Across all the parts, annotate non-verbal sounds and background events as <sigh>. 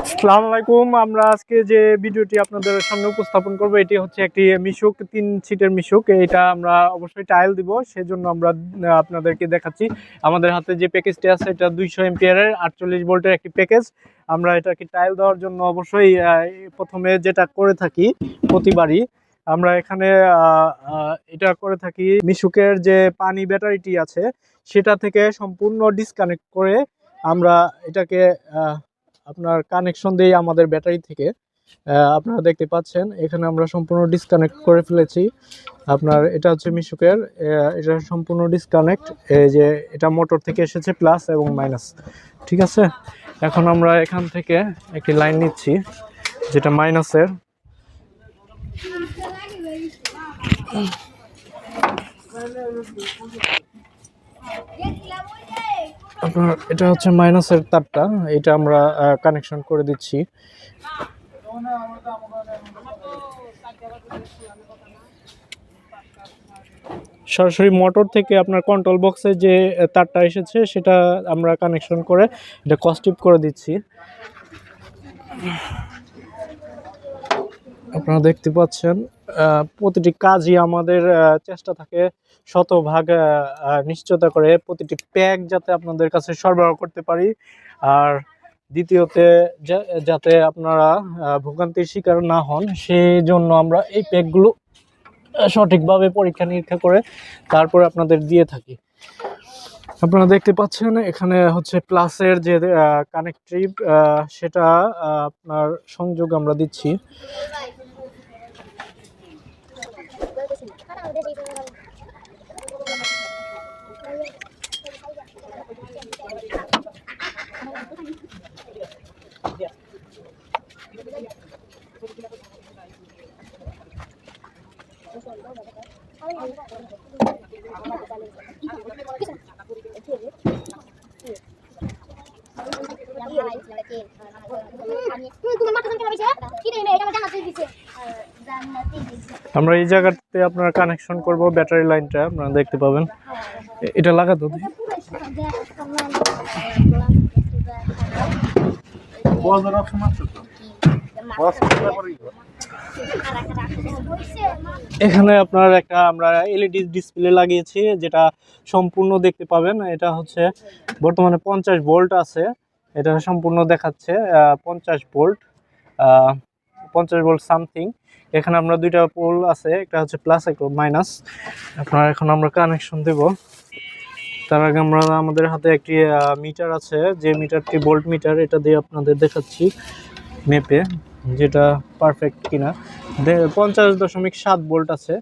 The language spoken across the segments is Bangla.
আসসালামু আলাইকুম। আমরা আজকে যে ভিডিওটি আপনাদের সামনে উপস্থাপন করব, এটি হচ্ছে একটি মিশুক, তিন সিটের মিশুক। এটা আমরা অবশ্যই টাইল দিব, সেজন্য আমরা আপনাদেরকে দেখাচ্ছি। আমাদের হাতে যে প্যাকেজটি আছে, এটা দুইশো এমপিয়ারের আটচল্লিশ ভোল্টের একটি প্যাকেজ আমরা এটাকে টাইল দেওয়ার জন্য অবশ্যই প্রথমে যেটা করে থাকি, প্রতিবারই আমরা এখানে এটা করে থাকি মিশুকের যে পানি ব্যাটারিটি আছে, সেটা থেকে সম্পূর্ণ ডিসকানেক্ট করে আমরা এটাকে আপনার কানেকশন দিই আমাদের ব্যাটারি থেকে আপনারা দেখতে পাচ্ছেন, এখানে আমরা সম্পূর্ণ ডিসকানেক্ট করে ফেলেছি। আপনার এটা হচ্ছে মিশুকের এটা সম্পূর্ণ ডিসকানেক্ট এই যে এটা মোটর থেকে এসেছে প্লাস এবং মাইনাস ঠিক আছে? এখন আমরা এখান থেকে একটি লাইন নিচ্ছি, যেটা মাইনাসের আপনার এটা হচ্ছে মাইনাসের তারটা, এটা আমরা কানেকশন করে দিচ্ছি। সরাসরি মোটর থেকে আপনার কন্ট্রোল বক্সে যে তারটা এসেছে, সেটা আমরা কানেকশন করে এটা কস্টিপ করে দিচ্ছি। আপনারা দেখতে পাচ্ছেন প্রতিটি কাজই আমাদের চেষ্টা থাকে শতভাগ নিশ্চয়তা করে প্রতিটি প্যাক যাতে আপনাদের কাছে সরবরাহ করতে পারি। আর দ্বিতীয়তে যাতে আপনারা ভোগান্তির শিকার না হন সেই জন্য আমরা এই প্যাকগুলো সঠিকভাবে পরীক্ষা নিরীক্ষা করে তারপরে আপনাদের দিয়ে থাকি। আপনারা দেখতে পাচ্ছেন, এখানে হচ্ছে প্লাসের যে কানেক্টিভ সেটা আপনার সংযোগ আমরা দিচ্ছি। Ini gue mata sampai habis ya. Ini ini ada macam apa sih? আমরা এই জায়গাতে আপনার কানেকশন করব ব্যাটারি লাইনটা আপনারা দেখতে পাবেন। এটা লাগাতো এখানে আপনার একটা আমরা এলইডি ডিসপ্লে লাগিয়েছি যেটা সম্পূর্ণ দেখতে পাবেন। এটা হচ্ছে বর্তমানে পঞ্চাশ ভোল্ট আছে। এটা সম্পূর্ণ দেখাচ্ছে পঞ্চাশ ভোল্ট। পঞ্চাশ ভোল্ট সামথিং এখানে আমরা দুইটা পোল আছে, একটা হচ্ছে প্লাস একটা মাইনাস আপনার এখন আমরা কানেকশন দেব। তার আগে আমরা আমাদের হাতে একটি মিটার আছে, যে মিটারটি ভোল্ট মিটার এটা দিয়ে আপনাদের দেখাচ্ছি মেপে যেটা পারফেক্ট কিনা। পঞ্চাশ দশমিক সাত ভোল্ট আছে।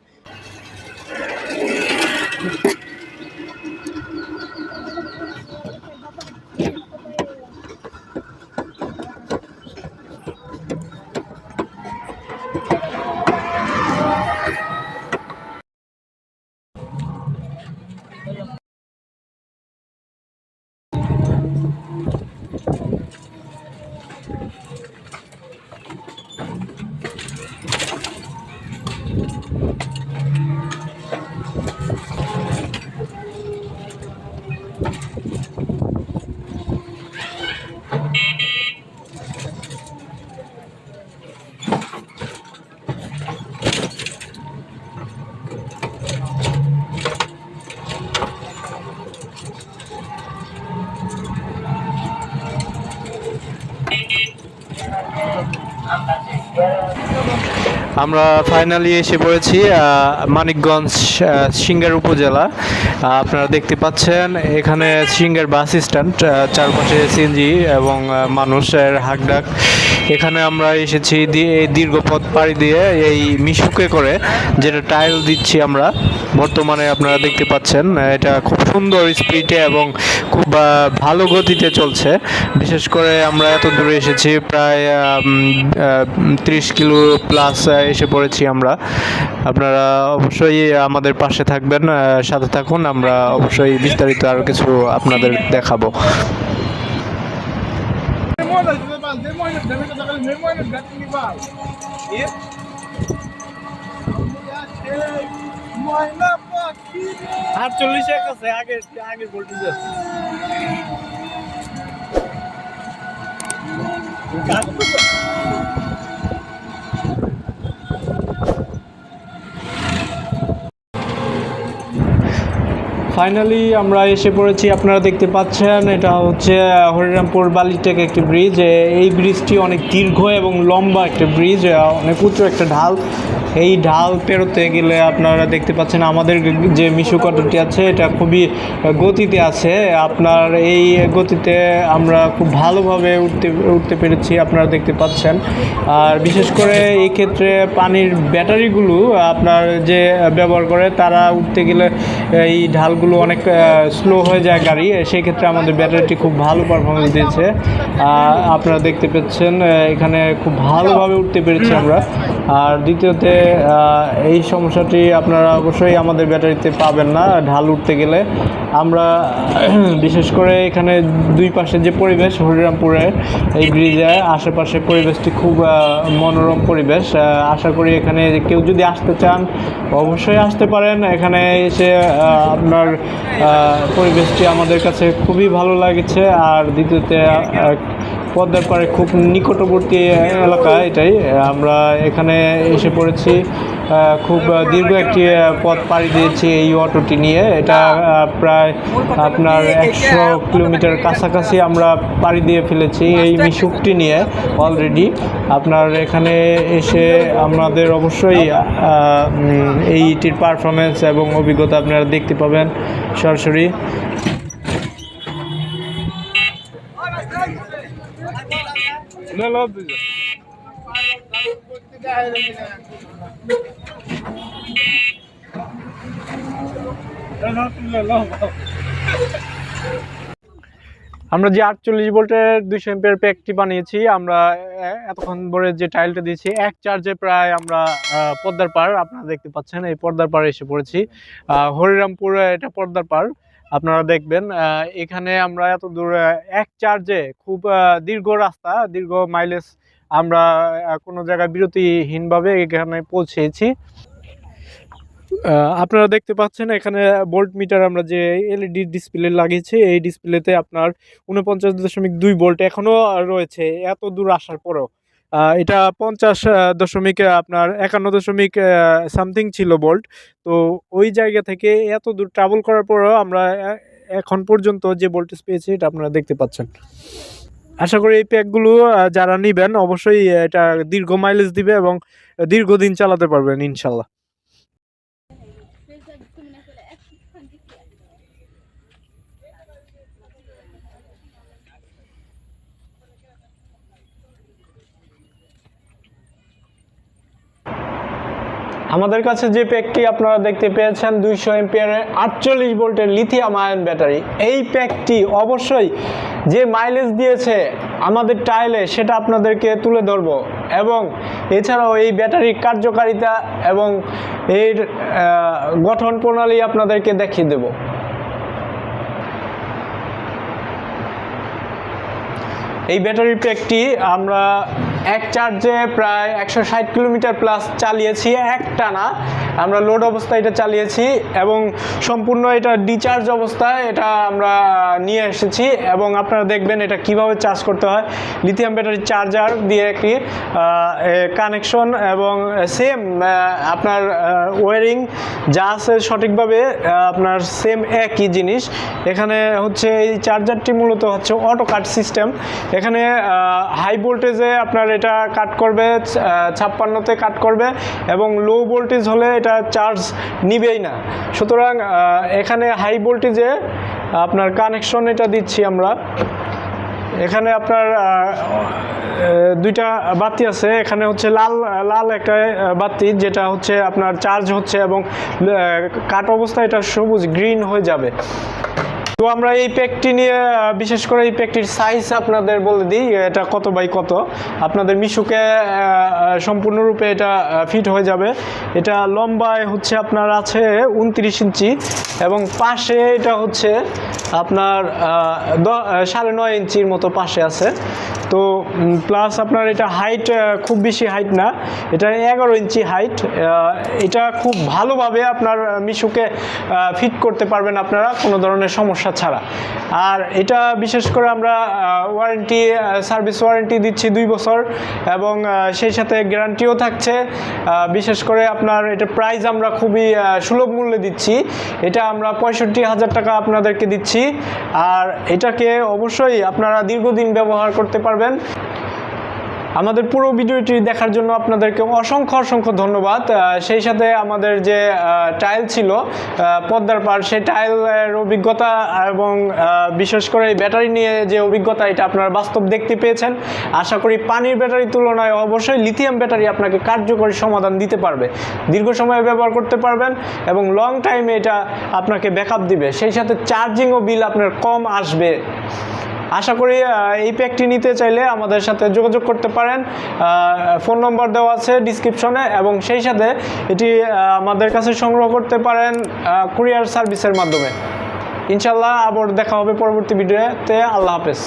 আমরা ফাইনালি এসে পড়েছি মানিকগঞ্জ সিঙ্গার উপজেলা। আপনারা দেখতে পাচ্ছেন, এখানে সিঙ্গার বাস স্ট্যান্ড চারপাশে সিএনজি এবং মানুষের হাকডাক। এখানে আমরা এসেছি এই দীর্ঘ পথ পাড়ি দিয়ে এই মিশুকে করে, যেটা টাইল দিচ্ছি আমরা। বর্তমানে আপনারা দেখতে পাচ্ছেন, এটা খুব সুন্দর স্পিডে এবং খুব ভালো গতিতে চলছে। বিশেষ করে আমরা এত দূরে এসেছি, প্রায় ত্রিশ কিলো প্লাস এসে পড়েছি আমরা। আপনারা অবশ্যই আমাদের পাশে থাকবেন সাথে থাকুন, আমরা অবশ্যই বিস্তারিত আরও কিছু আপনাদের দেখাবো। আটচল্লিশে আগে আগে ফাইনালি আমরা এসে পড়েছি, আপনারা দেখতে পাচ্ছেন, এটা হচ্ছে হরিরামপুর বালিটেক একটি ব্রিজ এই ব্রিজটি অনেক দীর্ঘ এবং লম্বা একটা ব্রিজ অনেক উঁচু একটা ঢাল। এই ঢাল পেরোতে গেলে আপনারা দেখতে পাচ্ছেন, আমাদের যে মিশু কটরটি আছে, এটা খুবই গতিতে আছে। আপনার এই গতিতে আমরা খুব ভালোভাবে উঠতে উঠতে পেরেছি, আপনারা দেখতে পাচ্ছেন। আর বিশেষ করে এই ক্ষেত্রে পানির ব্যাটারিগুলো, আপনার যে ব্যবহার করে, তারা উঠতে গেলে এই ঢালগুলো অনেক স্লো হয়ে যায় গাড়ি সেই ক্ষেত্রে আমাদের ব্যাটারিটি খুব ভালো পারফরমেন্স দিয়েছে। আপনারা দেখতে পাচ্ছেন এখানে খুব ভালোভাবে উঠতে পেরেছি আমরা। আর দ্বিতীয়তে এই সমস্যাটি আপনারা অবশ্যই আমাদের ব্যাটারিতে পাবেন না, ঢাল উঠতে গেলে। আমরা, <clears throat> বিশেষ করে এখানে দুই পাশে যে পরিবেশ, হরিরামপুরে, এই ব্রিজে, আশেপাশে পরিবেশটি খুব মনোরম পরিবেশ। আশা করি এখানে কেউ যদি আসতে চান, অবশ্যই আসতে পারেন। এখানে এসে আপনার পরিবেশটি আমাদের কাছে খুবই ভালো লাগছে। আর দ্বিতীয়তে পদ্মার পাড়ে খুব নিকটবর্তী এলাকা এটাই। আমরা এখানে এসে পড়েছি। খুব দীর্ঘ একটি পথ পাড়ি দিয়েছি এই অটোটি নিয়ে। এটা প্রায় আপনার একশো কিলোমিটার কাছাকাছি আমরা পাড়ি দিয়ে ফেলেছি এই মিশুকটি নিয়ে অলরেডি আপনার এখানে এসে আমাদের অবশ্যই এইটির পারফরমেন্স এবং অভিজ্ঞতা আপনারা দেখতে পাবেন সরাসরি। আমরা যে আটচল্লিশ ভোল্টের দুইশো এম্পিয়ার প্যাকটি বানিয়েছি আমরা এতক্ষণ ধরে যে টাইলটা দিয়েছি এক চার্জে প্রায় আমরা আহ, পদ্মার পার আপনারা দেখতে পাচ্ছেন এই পদ্মার পাড়ে এসে পড়েছি। হরিরামপুরে এটা পদ্মার পার আপনারা দেখবেন এখানে আমরা এত দূর এক চার্জে খুব দীর্ঘ রাস্তা দীর্ঘ মাইলেজ আমরা কোনো জায়গায় বিরতিহীনভাবে এখানে পৌঁছেছি। আপনারা দেখতে পাচ্ছেন এখানে বোল্ট মিটার আমরা যে এলইডি ডিসপ্লে লাগিয়েছি, এই ডিসপ্লেতে আপনার উনপঞ্চাশ দশমিক দুই বোল্ট এখনও রয়েছে, এত দূর আসার পরেও। এটা পঞ্চাশ দশমিক আপনার একান্ন দশমিক সামথিং ছিল বোল্ট তো ওই জায়গা থেকে এত দূর ট্রাভেল করার পরেও আমরা এখন পর্যন্ত যে ভোল্টেজ পেয়েছি এটা আপনারা দেখতে পাচ্ছেন। আশা করি এই প্যাকগুলো যারা নেবেন অবশ্যই এটা দীর্ঘ মাইলেজ দিবে এবং দীর্ঘদিন চালাতে পারবেন, ইনশাল্লাহ। আমাদের কাছে যে প্যাকটি আপনারা দেখতে পেয়েছেন, দুইশো এমপিয়ারের আটচল্লিশ ভোল্টের লিথিয়াম আয়ন ব্যাটারি এই প্যাকটি অবশ্যই যে মাইলেজ দিয়েছে আমাদের টাইলে সেটা আপনাদেরকে তুলে ধরবো। এবং এছাড়াও এই ব্যাটারির কার্যকারিতা এবং এর গঠন প্রণালী আপনাদেরকে দেখিয়ে দেবো। এই ব্যাটারি প্যাকটি আমরা এক চার্জে প্রায় একশো ষাট কিলোমিটার প্লাস চালিয়েছি। একটানা। আমরা লোড অবস্থায় এটা চালিয়েছি এবং সম্পূর্ণ এটা ডিচার্জ অবস্থায় এটা আমরা নিয়ে এসেছি এবং আপনারা দেখবেন এটা কীভাবে চার্জ করতে হয়। লিথিয়াম ব্যাটারি চার্জার দিয়ে একটি কানেকশন এবং সেম আপনার ওয়ারিং যা আছে সঠিকভাবে আপনার সেম একই জিনিস। এখানে হচ্ছে এই চার্জারটি মূলত হচ্ছে অটো কাট সিস্টেম এখানে হাই ভোল্টেজে আপনার এটা কাট করবে ছাপ্পান্নতে কাট করবে এবং লো ভোল্টেজ হলে এটা চার্জ নিবেই না। সুতরাং এখানে হাই ভোল্টেজে আপনার কানেকশন এটা দিচ্ছি আমরা। এখানে আপনার দুইটা বাতি আছে। এখানে হচ্ছে লাল লাল একটা বাতি, যেটা হচ্ছে আপনার চার্জ হচ্ছে এবং কাট অবস্থায় এটা সবুজ গ্রিন হয়ে যাবে। তো আমরা এই প্যাকটি নিয়ে বিশেষ করে এই প্যাকটির সাইজ আপনাদের বলে দিই, এটা কত বাই কত। আপনাদের মিশুকে সম্পূর্ণরূপে এটা ফিট হয়ে যাবে। এটা লম্বায় হচ্ছে আপনার আছে উনত্রিশ ইঞ্চি এবং পাশে এটা হচ্ছে আপনার সাড়ে নয় ইঞ্চির মতো পাশে আছে। তো প্লাস আপনার এটা হাইট খুব বেশি হাইট না। এটা এগারো ইঞ্চি হাইট এটা খুব ভালোভাবে আপনার মিশুকে ফিট করতে পারবেন আপনারা, কোনো ধরনের সমস্যা ছাড়া। আর এটা বিশেষ করে আমরা ওয়ারেন্টি সার্ভিস ওয়ারেন্টি দিচ্ছি দুই বছর, এবং সেই সাথে গ্যারান্টিও থাকছে। বিশেষ করে আপনার এটা প্রাইস আমরা খুবই সুলভ মূল্যে দিচ্ছি। এটা আমরা পঁয়ষট্টি হাজার টাকা আপনাদেরকে দিচ্ছি। আর এটাকে অবশ্যই আপনারা দীর্ঘদিন ব্যবহার করতে পারবেন। আমাদের পুরো ভিডিওটি দেখার জন্য আপনাদেরকে অসংখ্য অসংখ্য ধন্যবাদ। সেই সাথে আমাদের যে টাইল ছিল পদ্মার পার সেই টাইলের অভিজ্ঞতা এবং বিশেষ করে এই ব্যাটারি নিয়ে যে অভিজ্ঞতা, এটা আপনারা বাস্তব দেখতে পেয়েছেন। আশা করি পানির ব্যাটারির তুলনায় অবশ্যই লিথিয়াম ব্যাটারি আপনাকে কার্যকরী সমাধান দিতে পারবে। দীর্ঘ সময় ব্যবহার করতে পারবেন এবং লং টাইমে এটা আপনাকে ব্যাকআপ দিবে। সেই সাথে চার্জিংও বিল আপনার কম আসবে। আশা করি এই প্যাকটি নিতে চাইলে আমাদের সাথে যোগাযোগ করতে পারেন। ফোন নম্বর দেওয়া আছে ডিসক্রিপশনে এবং সেই সাথে এটি আমাদের কাছে সংগ্রহ করতে পারেন কুরিয়ার সার্ভিসের মাধ্যমে। ইনশাল্লাহ আবার দেখা হবে পরবর্তী ভিডিওতে। আল্লাহ হাফেজ।